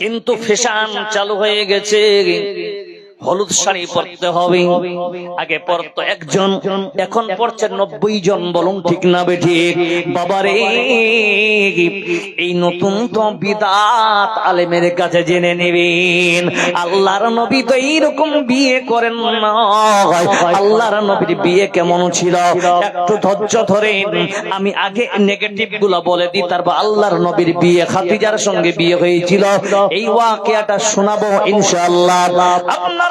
কিন্তু ফেশান চালু হয়ে গেছে। হলুদ শাড়ি পরতে হবে। আগে পরতো একজন, এখন পড়ছে নব্বই জন বলুন ঠিক না বেঠি বাবারে, এই নতুন তো বিদাত আলেমের কাছে জেনে নেবেন। আল্লাহর নবী তো এইরকম বিয়ে করেন না আল্লাহর নবীর বিয়ে কেমন ছিল? একটু ধৈর্য ধরে আমি আগে নেগেটিভগুলো বলে দিই, তারপর আল্লাহর নবীর বিয়ে খাতিজার সঙ্গে বিয়ে হয়েছিল। এই ওয়াকিয়াটা শোনাবো ইনশাআল্লাহ। আপনারা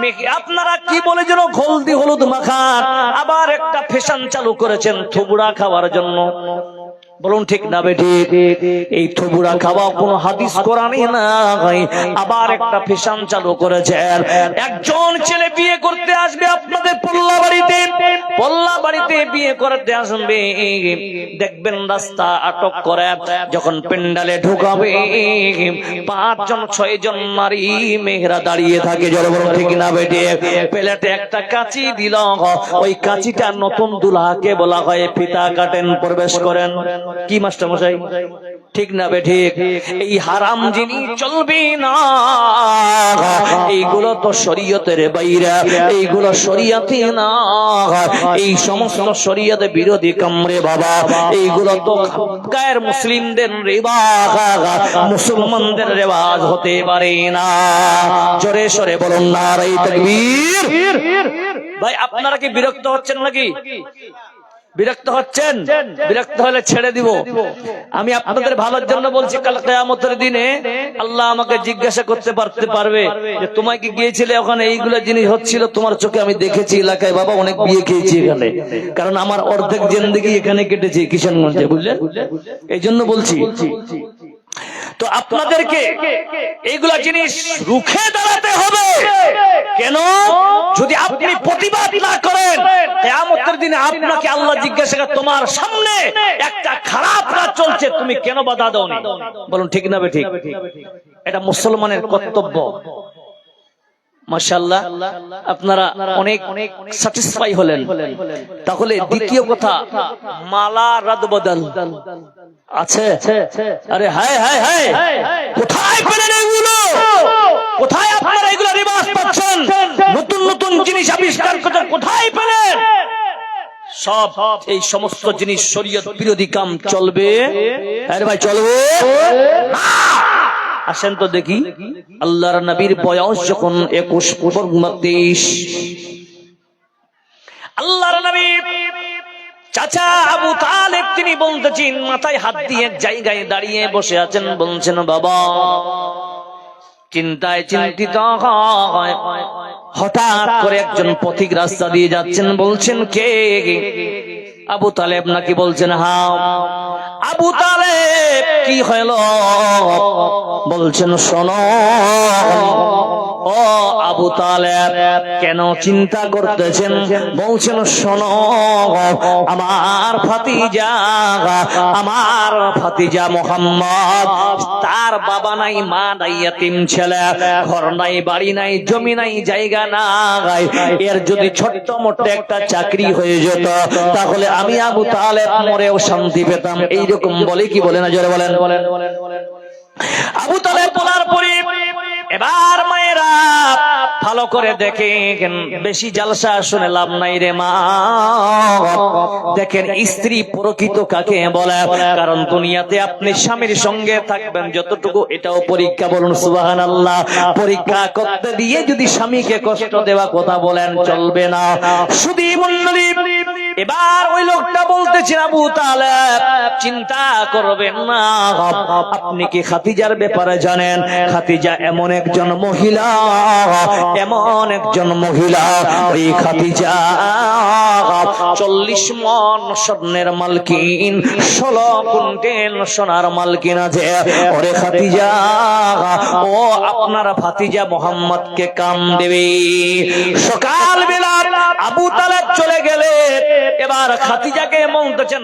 মেঘে- আপনারা কি বলে যেন হলদি হলুদ মাখার আবার একটা ফ্যাশন চালু করেছেন থুবুড়া খাওয়ার জন্য। বলুন, ঠিক না বেটি এই থবুরা খাওয়া কোনো হাদিস কোরআনে নাই। আবার একটা ফ্যাশন চালু করেছেন একজন ছেলে বিয়ে করতে আসবে আপনাদের পল্লা বাড়িতে। পল্লা বাড়িতে বিয়ে করতে আসবে। দেখবেন রাস্তা আটক করে। যখন পেন্ডালে ঢুকাবে, পাঁচজন ছয় জন নারী মেঘরা দাঁড়িয়ে থাকে। জল বলুন, ঠিক না বেটি প্লেটে একটা কাঁচি দিল। ওই কাঁচিটা নতুন দুলাকে বলা হয়, ফিতা কাটেন, প্রবেশ করেন। কি মাস্টার মশাই? ঠিক না বে, ঠিক। এই হারাম জিনিস চলবে না। এইগুলো তো শরীয়তের বাইরে, এইগুলো শরীয়তে না। এই সমস্ত শরীয়তে বিরোধী কামরে বাবা, এইগুলো তো গায়ের মুসলিমদের রেবাজ মুসলমানদের রেওয়াজ হতে পারে না। জোরে সরে বলুন না রে তকবীর। ভাই, আপনারা কি বিরক্ত হচ্ছেন নাকি? বিরক্ত হচ্ছেন? বিরক্ত হলে ছেড়ে দিব। আমি আপনাদের ভালোর জন্য বলছি কাল কেয়ামতের দিনে আল্লাহ আমাকে জিজ্ঞাসা করতে পারতে পারবে যে তোমায় কি গিয়েছিলে ওখানে? এইগুলো জিনিস হচ্ছিল তোমার চোখে। আমি দেখেছি এলাকায় বাবা অনেক বিয়ে খেয়েছি এখানে। কারণ আমার অর্ধেক জেন্দিগি এখানে কেটেছে কিষানগঞ্জে বুঝলেন? এই জন্য বলছি। তো আপনাদেরকে এইগুলা জিনিস রুখে দাঁড়াতে হবে। কেন? যদি আপনি প্রতিবাদ না করেন দিনে আপনাকে আল্লাহ জিজ্ঞাসা করে, তোমার সামনে একটা খারাপ কাজ চলছে, তুমি কেন বাধা দাও বলুন, ঠিক না ঠিক? এটা মুসলমানের কর্তব্য। মাশাল্লাহ আপনারা অনেক স্যাটিসফাই হলেন। তাহলে দ্বিতীয় কথা, মালা রাদ বদল। আছে? আরে হায় হায় হায়! কোথায় পেলেন এগুলো? কোথায় আপনারা এগুলো রিবাস পাচ্ছেন? নতুন নতুন জিনিস আবিষ্কার করছেন কোথায় পেলেন? সব এই সমস্ত জিনিস শরীয়ত বিরোধী কাম চলবে। ভাই, চলবে? আসেন তো দেখি। আল্লাহর নবীর বয়স যখন একুশ তেইশ আল্লাহর নবী চাচা আবু তালেব, তিনি বলতেছেন, মাথায় হাত দিয়ে এক জায়গায় দাঁড়িয়ে বসে আছেন, বলছেন, বাবা, চিন্তায় চিন্তিত হয়। হঠাৎ করে একজন পথিক রাস্তা দিয়ে যাচ্ছেন, বলছেন, কে আবু তালেব নাকি বলছেন, হাও। আবু তালেব, কি হইল? বলছেন, শোনো। ও আবু তালেব, কেন চিন্তা করতেছেন? বলছেন, শোনো, আমার ফাতিজা আমার ফাতিজা মোহাম্মদ, তার বাবা নাই, মা নাই, এতিম ছেলে, ঘর নাই, বাড়ি নাই, জমি নাই, জায়গা নাই। এর যদি ছোট্ট মোট্ট একটা চাকরি হয়ে যেত, তাহলে আমি আবু তালেব মরেও শান্তি পেতাম। এইরকম বলে কি বলে না, জোরে বলেন। আবু তালেব বলার পরে, এবার মায়েরা, ভালো করে দেখেন বেশি জালসা শুনে লাভ নাই রে মা। দেখেন, স্ত্রী প্রকৃত কাকে বলে? কারণ দুনিয়াতে আপনি স্বামীর সঙ্গে থাকবেন যতটুকু, এটাও পরীক্ষা বলুন সুবাহান আল্লাহ পরীক্ষা করতে দিয়ে যদি স্বামীকে কষ্ট দেওয়া কথা বলেন, চলবে না। শুধু এবার ওই লোকটা বলতেছেন আবু তালেব, চিন্তা করবেন না। আপনি কি খাতিজার ব্যাপারে জানেন? খাতিজা এমন একজন মহিলা, এমন একজন মহিলা। ওই খাতিজা চল্লিশ মন স্বর্ণের মালকিন, ষোলো কুইন্টেল সোনার মালকিন আছে। ওরে খাতিজা ও আপনার ভাতিজা মোহাম্মদকে কাম দেবে। সকাল বেলা আবু তালেব চলে গেলে, এবার খাতিজাকে বলতেছেন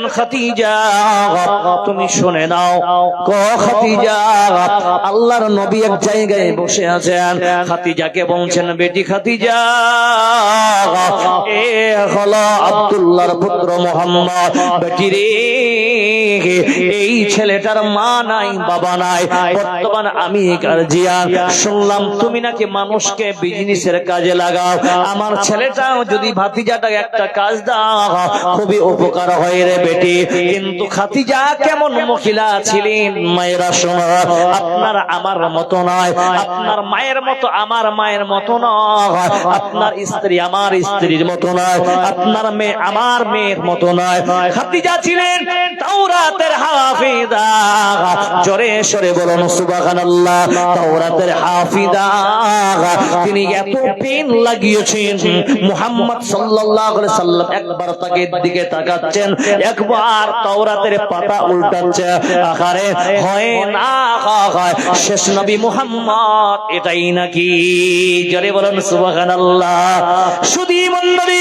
তুমি শুনে নাও ক খাতিজা আল্লাহর নবী এক জায়গায় বসে আছেন। খাতিজাকে বলছেন, বেটি খাতিজা হলো পুত্র মোহাম্মদ। এই ছেলেটার মা নাই, বাবা নাই। বর্তমান আমি শুনলাম তুমি নাকি মানুষকে বিজনেসের কাজে লাগাও। আমার ছেলেটাও যদি ভাতিজাটা একটা কাজ দাও, খুবই উপকার হয় রে বেটি। কিন্তু খাতিজা কেমন মহিলা ছিলেন? মায়েরা শোনো, আপনার আমার মতো নয়। আপনার মায়ের মতো আমার মায়ের মতো নয়। আপনার স্ত্রী আমার স্ত্রীর মতো নয়। আপনার মেয়ে আমার মেয়ের মতো নয়। খাতিজা ছিলেন তাওরাতের হাফিদা জোরে সরে বলুন, সুবহানাল্লাহ, তাওরাতের হাফিদা তিনি এত পেন লাগিয়েছেন। মুহাম্মদ সাল্লাল্লাহু আলাইহি সাল্লাম একবার তাকে দিকে তাকাচ্ছেন, একবার তাওরাতের পাতা উল্টাচ্ছে। আকারে হয় না, হয় শেষ নবী মুহাম্মদ এটাই নাকি? জোরে বলুন, সুবহানাল্লাহ। সুদী মণ্ডলী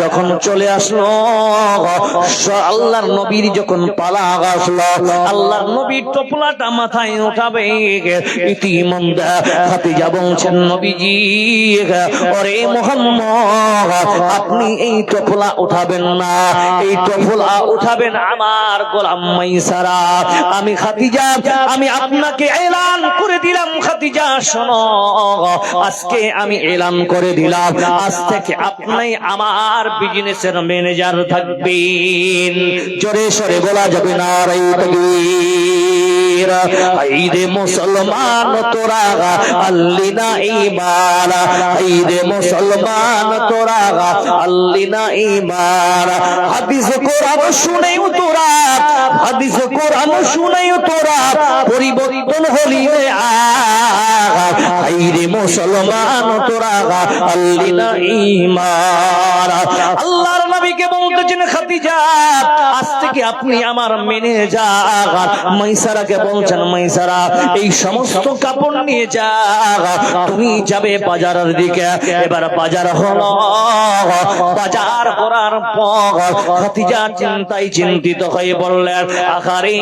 যখন চলে আসলো আল্লাহর নবীর যখন পালা আসলো, আল্লাহর নবীর টপলাটা মাথায় উঠাবে। ইতিমধ্যে খাতিজা বলছেন, নবীজি, ওরে মোহাম্মদ, আপনি এই টপলা উঠাবেন না। এই টপলা উঠাবেন আমার গোলাম মাইসারা। আমি খাতিজা আমি আপনাকে এলান করে দিলাম খাতিজা শোনো। আজকে আমি এলান করে দিলাম। আজ থেকে আপনি আমার বিজনেসের ম্যানেজার থাকবেন। জোরে সরে বলা যাবে না রে তকবীর। ঈদে মুসলমান তোরা আল্লিনা ইমান ঈদে মুসলমান তোরা আল্লিনা ইমান হাদিস কোরআন শুনেও তোরা, হাদিস কোরআন শুনেও তোরা, পরিবর্তন হলিয়ে আইরে মুসলমান তোরা আল্লিনা আল্লাহর নবীকে বলতেছেন, খাদিজা, আজ থেকে আপনি আমার ম্যানেজার মাইসারাকে বলছেন মাইসারা এই সমস্ত কাপড় নিয়ে যা। তুমি যাবে বাজারের দিকে। এবার বাজার হলো। বাজার করার পর খাদিজা চিন্তায় চিন্তিত হয়ে বললেন আকারে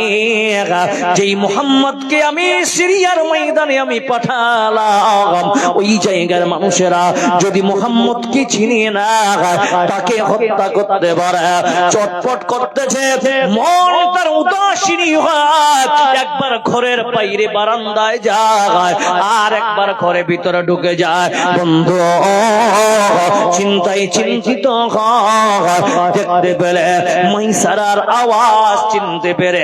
যেই মোহাম্মদকে আমি সিরিয়ার ময়দানে আমি পাঠালাম, ওই জায়গার মানুষেরা যদি মোহাম্মদকে চিনিয়ে না, তাকে হত্যা করতে পারে, চটপট করতেছে। মন তার উদাসীনী হয়, একবার ঘরের বাইরে বারান্দায় যায়, আর একবার ঘরে ভিতরে ঢুকে যায়। বন্ধু, চিন্তায় চিন্তিত দেখতে পেলে মাইসারার আওয়াজ চিনতে পেরে,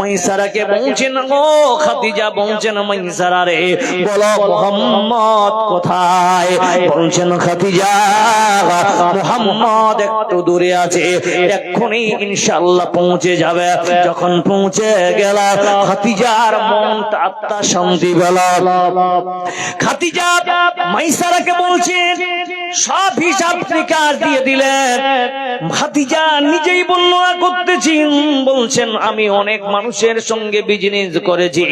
মাইসারাকে বলছেন, ও খাদিজা, বলছেন মাইসারা রে, বলো মোহাম্মদ কোথায়? বলছেন, খাদিজা মোহাম্মদ একটু দূরে আছে, এক্ষুনি ইনশাআল্লাহ পৌঁছে যাবে। যখন পৌঁছে গেল খাদিজার মনটা আত্মা শান্তি পেল। খাদিজা মাইসারাকে বলছেন সব হিসাব নিকাশ দিয়ে দিলেন ভাতিজা নিজেই বর্ণনা করতেছেন বলছেন, আমি অনেক মানুষের সঙ্গে বিজনেস করেছি,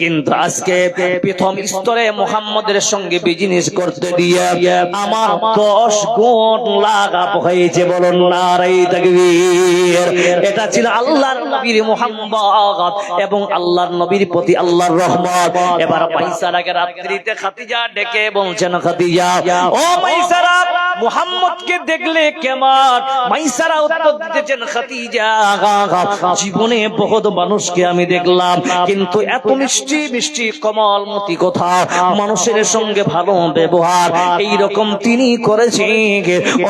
কিন্তু আজকে প্রথম স্তরে মোহাম্মদের সঙ্গে বিজনেস করতে দিয়ে আমার দশ গুণ লাভ হয়েছে বলুন নারাই তাকবীর। এটা ছিল আল্লাহর নবীর মুহাম্মদ এবং আল্লাহর নবীর প্রতি আল্লাহর রহমত। এবার পয়সারাকে রাত্রিতে খাতিজা ডেকে বলছেন খাতিজা ও মাইসারা মুহাম্মদকে দেখলে কেমন? মাইসারা উত্তর দিতেছেন খাতিজা জীবনে বহুত মানুষকে আমি দেখলাম, কিন্তু এত মিষ্টি মিষ্টি কমলমতি কথা মানুষের সঙ্গে ভালো ব্যবহার এই রকম তিনি করেছে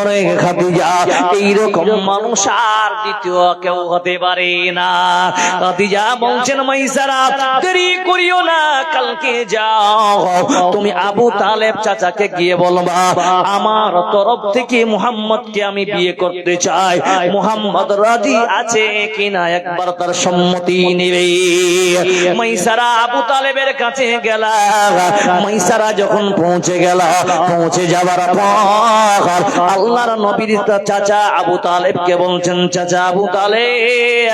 অনেক খাতিজা এই রকম মানুষ আর দ্বিতীয় কেউ হতে পারে না। খাতিজা বলছেন, মাইসারা, দেরি করিও না, কালকে যাও। তুমি আবু তালেব চাচাকে গিয়ে বলবা, আমার তরফ থেকে মুহাম্মদকে আমি বিয়ে করতে চাই। মুহাম্মদ রাজি আছে কিনা একবার তার সম্মতি নেবে। মাইসারা আবু তালেবের কাছে গেল। মাইসারা যখন পৌঁছে গেল, পৌঁছে যাবার পর আল্লাহর নবীর চাচা আবু তালেবকে বলছেন, চাচা আবু তালেব,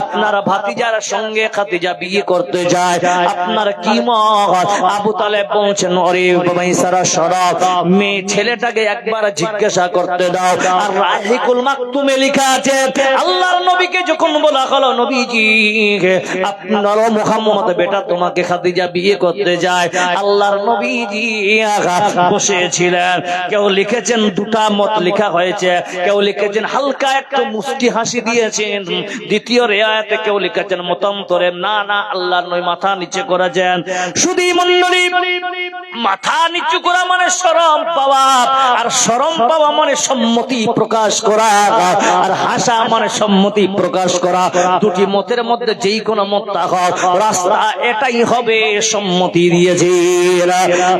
আপনার ভাতিজার সঙ্গে খাতিজা বিয়ে করতে যায়। আপনার কি মত? আবু তালেব বলছেন, ওরে মাইসারা সরব, মেয়ে ছেলেটাকে একবার জিজ্ঞাসা করতে দাও। আর রাহিকুল মাকতুমে লেখা আছে আল্লাহর নবীকে যখন বলা হলো নবীজি আপনার মুহাম্মদ বেটা তোমাকে খাদিজা বিয়ে করতে যায়। আল্লাহর নবীজি বসেছিলেন। কেউ লিখেছেন দুটা মত লেখা হয়েছে। কেউ লিখেছেন হালকা একটু মুষ্টি হাসি দিয়েছেন। দ্বিতীয় রেয়াতে কেউ লিখেছেন মতান্তরে না না আল্লাহর নবী মাথা নিচে করেছেন। শুধু মন্ডলী মাথা নিচু করা মানে শরম পাওয়া। আর শরম পাওয়া মানে সম্মতি প্রকাশ করা। আর হাসা মানে সম্মতি প্রকাশ করা। দুটি মতের মধ্যে যেই কোন মত রাস্তা এটাই হবে সম্মতি দিয়েছে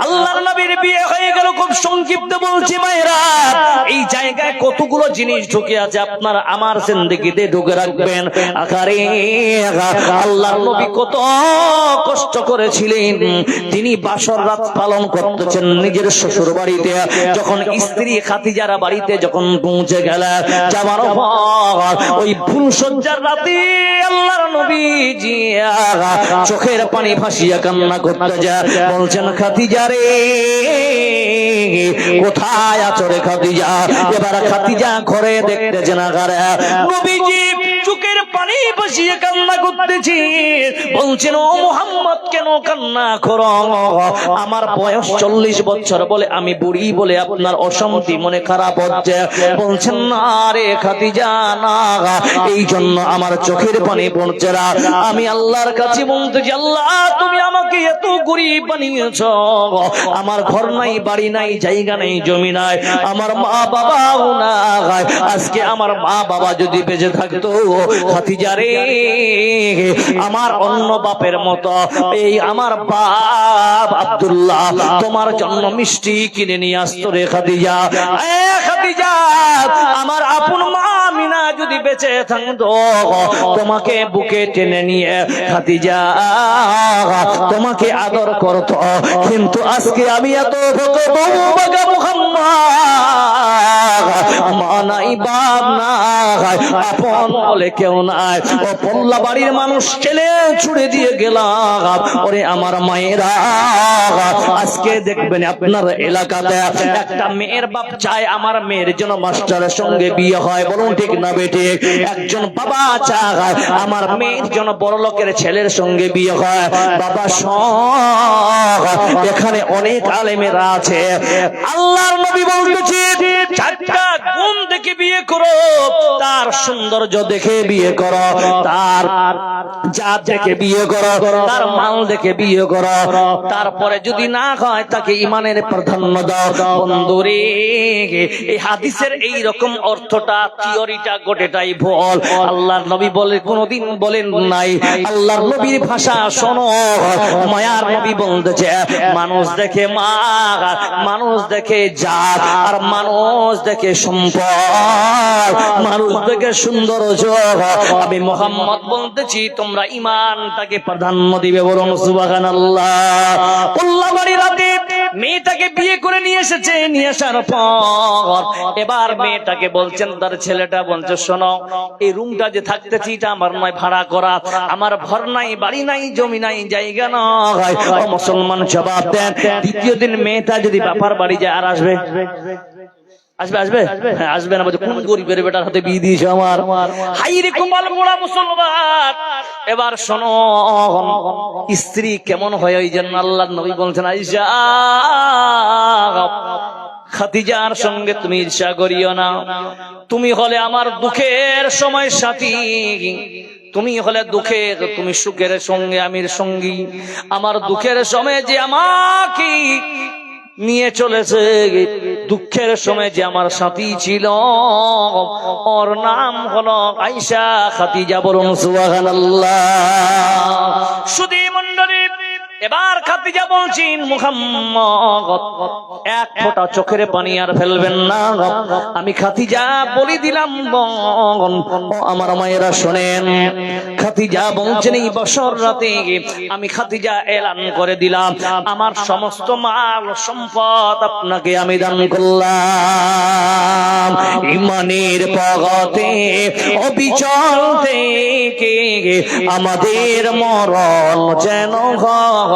আল্লাহর নবীর বিয়ে হয়ে গেল, খুব সংক্ষিপ্ত বলছি মায়েরা এই জায়গায় কতগুলো জিনিস ঢুকে আছে আপনার আমার জিন্দেগিতে ঢুকে রাখবেন। আকারে আল্লাহর নবী কত কষ্ট করেছিলেন। তিনি বাসর রাত পালন করতেছেন নিজের শ্বশুর বাড়িতে যখন স্ত্রী খাতিজারা বাড়িতে যখন পৌঁছে গেল যাবার পর ওই ফুল সজ্জার রাতে আল্লাহর নবীজি চোখের পানি ভাসিয়া কান্না করতে যা বলছেন খাতিজা রে কোথায় আছো রে খাতিজা এবার খাতিজা ঘরে দেখতেছে না নবীজি চোখের পানি ভাসিয়ে কান্না করতেছি। বলছেন, ও মোহাম্মদ, কেন কান্না করো? আমার বয়স চল্লিশ বছর বলে আমি বুড়ি বলে আপনার অসম্মতি মনে খারাপ হচ্ছে। বলছেন, না রে খাতিজা না। এই জন্য আমার চোখের পানি পড়ছে না। আমি আল্লাহর কাছে বলতেছি, আল্লাহ, তুমি আমাকে এত গরিব বানিয়েছ। আমার ঘর নাই, বাড়ি নাই, জায়গা নাই, জমি নাই, আমার মা বাবাও না আজকে আমার মা বাবা যদি বেঁচে থাকতো খাতিজা রে? আমার অন্য বাপের মতো। এই আমার বাপ আব্দুল্লাহ, তোমার জন্য মিষ্টি কিনে নিয়ে আসতো রে খাদিজা। খাদিজা, আমার আপন মা যদি বেঁচে থাকতো, তোমাকে বুকে টেনে নিয়ে খাদিজা, তোমাকে আদর করতো। কিন্তু আজকে আমি এত নাই বাড়ির মানুষ ছেলে ছুড়ে দিয়ে গেলাম। ওরে আমার মায়েরা আজকে দেখবেন আপনার এলাকাতে একটা মেয়ের বাপ চায় আমার মেয়ের জন্য মাস্টারের সঙ্গে বিয়ে হয়। বলুন ঠিক না বেটে একজন বাবা চায় আমার মেয়ের জন্য বড় লোকের ছেলের সঙ্গে বিয়ে হয়। বাবা এখানে অনেক আলেমেরা আছে। আল্লাহর নবী বলতেছে, চারটা গুণ দেখে বিয়ে করো, তার সৌন্দর্য দেখে বিয়ে করো, তার জাত দেখে বিয়ে করো, তার মাল দেখে বিয়ে করো, তারপরে যদি না হয় তাকে ইমানের প্রাধান্য দাও। এই হাদিসের এই রকম অর্থটা থিওরিটা গোটেটাই ভুল। আল্লাহর নবী বলে বলেন নাই। আল্লাহর নবীর ভাষা শোনো। মায়ার নবী বলতেছে, মানুষ দেখে মা মানুষ দেখে জাত, আর মানুষ দেখে সম্পদ। মানুষ দেখে সুন্দর আমি মোহাম্মদ বলতেছি, তোমরা ইমানটাকে প্রাধান্য দিবে বরং সুবাগান আল্লাহ রাতে মেয়েটাকে বিয়ে করে নিয়ে এসেছে, নিয়ে আসার পর এবার মেয়েটাকে বলছেন, তার ছেলেটা বলছে, শোনো, এই রুমটা যে থাকতেছি এটা আমার নয়, ভাড়া করা। আমার ঘর নাই, বাড়ি নাই, জমি নাই, জায়গা নয় মুসলমান জবাব দেন। দ্বিতীয় দিন মেয়েটা যদি বাপার বাড়ি যায় আর আসবে? আসবে আসবে? হ্যাঁ আসবে না কোন গরিবের বেটার হাতে বিয়ে দিয়েছে আমার? হাই রে মোড়া মুসলমান। এবার শোনো স্ত্রী কেমন হয় ওই জন্য আল্লাহ নবী বলছেন আইসা খাতিজার সঙ্গে তুমি ঈর্ষা করিও না। তুমি হলে আমার দুঃখের সময় সাথী। তুমি হলে দুঃখের তুমি সুখের সঙ্গে আমির সঙ্গী। আমার দুঃখের সময় যে আমাকে নিয়ে চলেছে। দুঃখের সময় যে আমার সাথী ছিল, ওর নাম হলো আইসা খাতিজা বলুন সুবাহ সুধী মন্ডলী এবার খাদিজা বলছেন, মুহাম্মদ, এক ফোঁটা চোখের পানি আর ফেলবেন না। আমি খাদিজা বলি দিলাম। আমার মায়েরা শোনেন। খাদিজা বলছেন, এই বছর রাতে আমি খাদিজা এলান করে দিলাম। আমার সমস্ত মাল সম্পদ আপনাকে আমি দান করলাম। ইমানের পগতে অবিচল থেকে আমাদের মরণ যেন হয়।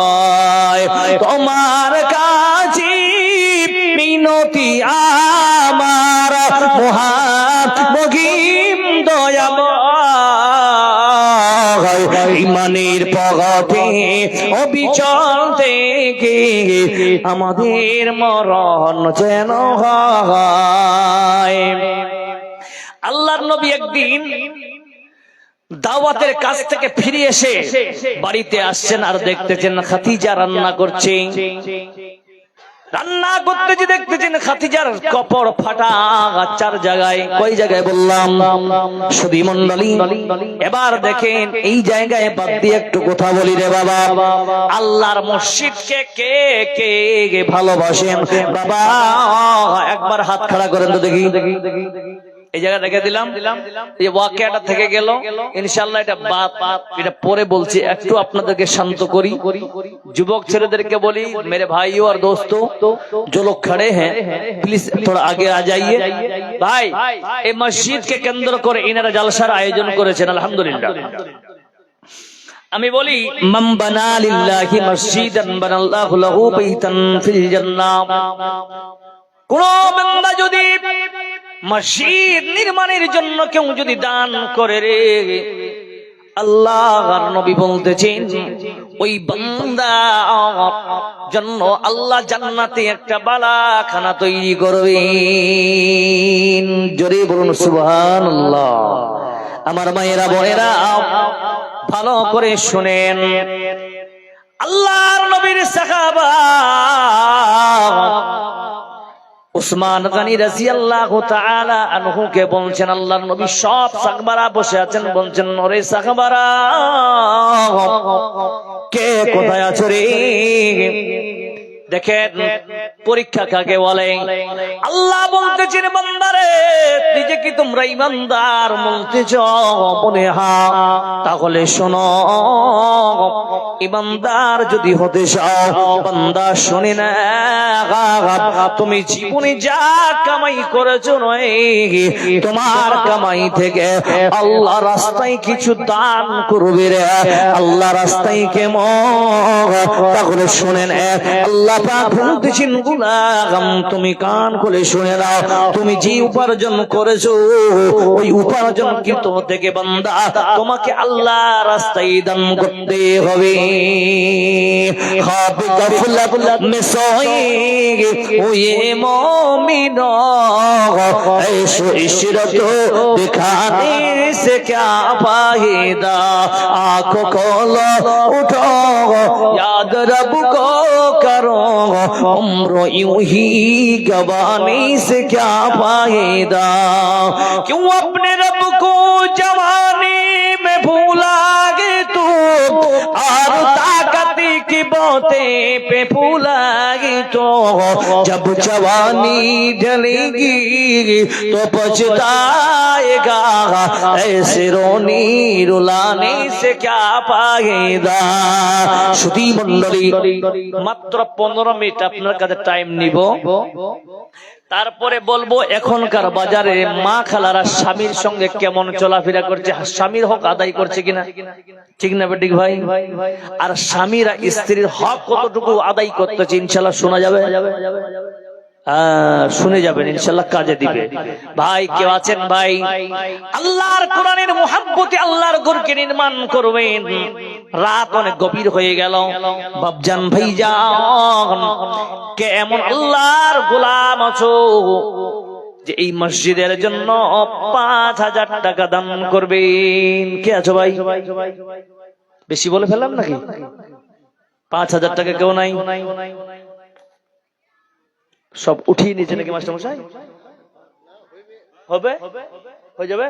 তোমার কাছে মিনতি আমার। মহামগিম দয়াময়। ইমানের পগতে অবিচল থেকে আমাদের মরণ যেন হয়। আল্লাহর নবী একদিন দাওয়াতের কাছ থেকে ফিরে এসে বাড়িতে আসছেন আর দেখতেছেন খাতিজা রান্না করছে। রান্না করতেছি, দেখতেছেন খাতিজার কপড় ফাটা চার জায়গায়। কই জায়গায় বললাম? সুধী মন্ডলী এবার দেখেন এই জায়গায় বাদ দিয়ে একটু কথা বলি রে বাবা। আল্লাহর মসজিদকে কে কে কে ভালোবাসেন? বাবা, একবার হাত খাড়া করেন তো দেখি দেখি দেখি দেখি। এই জায়গা রেখে দিলাম এই ওয়াকিয়াটা থেকে গেল ইনশাল্লাহ এটা বাদ এটা পরে বলছি একটু আপনাদেরকে শান্ত করি যুবক ছেলেদেরকে বলি মেরে ভাইও আর দোস্ত जो लोग खड़े हैं प्लीज थोड़ा आगे आ जाइए ভাই এই মসজিদকে কেন্দ্র করে ইনারা জালসার আয়োজন করেছেন আলহামদুলিল্লাহ আমি বলি মান বানা লিল্লাহি মসজিদান বানাল্লাহু লাহু বাইতান ফিল জান্নাহ কোন বান্দা যদি মসজিদ নির্মাণের জন্য কেউ যদি দান করে রে আল্লাহর নবী বলতেছেন, ওই বান্দা জন্য আল্লাহ জান্নাতে একটা বালাখানা তৈরি করবেন। জোরে বলুন, সুবহানাল্লাহ। আমার মায়েরা, বোনেরা, ভালো করে শুনেন। আল্লাহর নবীর সাহাবা উসমান গানি রাজি আল্লাহ আনহুকে বলছেন আল্লাহ নবী সব সাকবারা বসে আছেন। বলছেন নরে সাকবারা কে কোথায় আছো রে? দেখেন পরীক্ষা কাকে বলে? আল্লাহ বলতেছেন বান্দারে নিজে কি তোমরা ইমানদার বলতেছ বলে হা তাহলে শোনো ইমানদার যদি হতে চাও বান্দা শুনে না। তুমি জীবনে যা কামাই করেছ নয় তোমার কামাই থেকে আল্লাহ রাস্তায় কিছু দান করবে রে। আল্লাহ রাস্তায় কেমন? তাহলে শুনেন আল্লাহ পাক বলতেছেন গুলাম তুমি কান খুলে শুনে নাও তুমি যে উপার্জন করেছো ওই উপার্জন কিন্তু থেকে বান্দা তোমাকে আল্লাহ রাস্তায় দান করতে হবে খাবে কাফলা মে সোয়েগে ওয়ে मोमिन ऐसो इशरत दिखाने से क्या फायदा आंखों खोलो उठो याद रब को करो उम्र यूं ही गवाने से क्या फायदा क्यों अपने की बोते पे फूला गे तो जब जवानी ढलेगी तो पछताएगा ऐसे रोनी रुलाने से क्या पाएगा সুধী মন্ডলী মাত্র পনেরো মিনিট আপনার কাছে টাইম নিব তারপরে বলব, এখনকার বাজারে মা খালারা স্বামীর সঙ্গে কেমন চলাফেরা করছে স্বামীর হক আদায় করছে কিনা? ঠিক না বেটিক ভাই? আর স্বামীরা স্ত্রীর হক কতটুকু আদায় করতেছে, ইনশাল্লাহ শোনা যাবে। শুনে যাবেন ইনশাল্লাহ কাজে দিবে। ভাই, কেউ আছেন ভাই? আল্লাহর কোরআনের মোহাব্বতে আল্লাহর ঘরকে নির্মাণ করবেন। রাত অনেক গভীর হয়ে গেল। বাবজান ভাই যান কে এমন আল্লাহর গোলাম আছো? যে এই মসজিদের জন্য পাঁচ হাজার টাকা দান করবেন। কে আছো ভাই? বেশি বলে ফেললাম নাকি? পাঁচ হাজার টাকা কেউ নাই? সব উঠিয়ে নিয়েছে নাকি মাস্টার মশাই? হবে? হয়ে যাবে?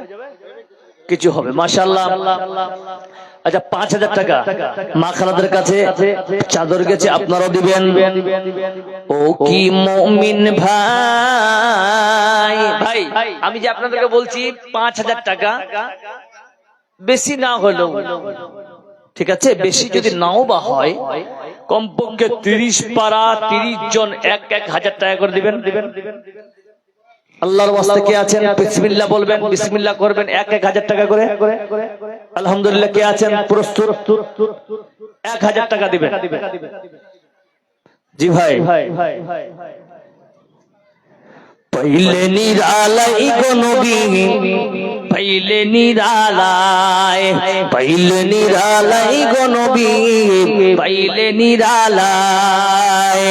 কিছু হবে। মাশাল্লাহ আচ্ছা পাঁচ হাজার টাকা। মা খালাদের কাছে চাদর গেছে, আপনারাও দিবেন। ও কি মমিন ভাই? ভাই, আমি যে আপনাদেরকে বলছি, পাঁচ হাজার টাকা বেশি না হলেও ঠিক আছে? বেশি যদি নাও বা হয় কমপক্ষে তিরিশ পারা তিরিশ জন এক এক হাজার টাকা করে দিবেন। আল্লাহর ওয়াস্তে কে আছেন? বিসমিল্লাহ বলবেন বিসমিল্লাহ করবেন এক এক হাজার টাকা করে। আলহামদুলিল্লাহ কে আছেন? প্রস্তুত। এক হাজার টাকা দিবেন। জি ভাই ভাই ভাই ভাই। পাইলে নিরালাই গো নবী পাইলে নিরালায় পাইলে নিরালাই গো নবী পাইলে নিরালায়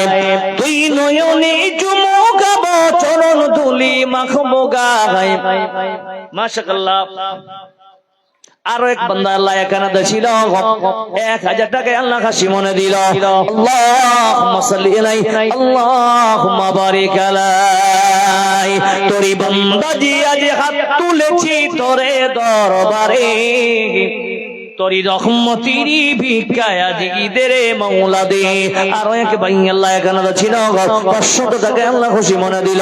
তুই নয়নে চুমুকা বচরণ ধুলি মাখমুগায় মাশাআল্লাহ আরও এক বান্দা আল্লাহ এখানে ছিল এক হাজার টাকায় আল্লাহ হাসি মনে দিল। আল্লাহুম্মা সাল্লি আলাই বারিক আলাই। তোরি বান্দা জি আজ হাত তুলেছি তোরে দরবারে। তোরি রহমতিরি ভিক্ষায় মৌলা দে। আরও এক ভাই আল্লাহ এখানে ছিল পাঁচশো টাকায় আল্লাহ খুশি মনে দিল।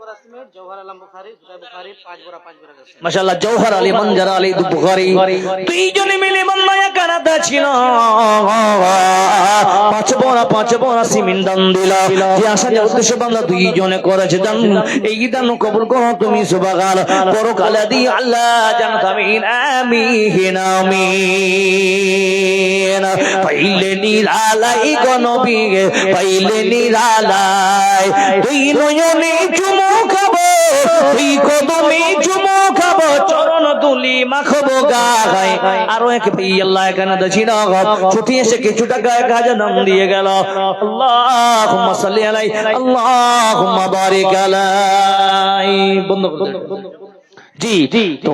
মাশাআল্লাহ জওহর আলী মঞ্জার আলী বুখারী। দুইজনে মিলে মান্নায়া কানাদা ছিল পাঁচ বড়া পাঁচ বড়া সিমেন্ট দান দিল। যে আশা যে উদ্দেশ্য বাংলা দুইজনে করেছে দান এই দান কবুল করো তুমি সুবহান পরকালে দি আল্লাহ আমিন আমিন। পাইলে নিরালাই গনবী পাইলে নিরালাই দুই নয়নে চুমু খাব গায় আরও এক ভাই আল্লাহ এখানে দছিল ছুটি এসে কিছু টাকা এক হাজার নাম দিয়ে গেল। আল্লাহুম্মা আলাই, আল্লাহুম্মা বারিক বন্ধ। জি জি।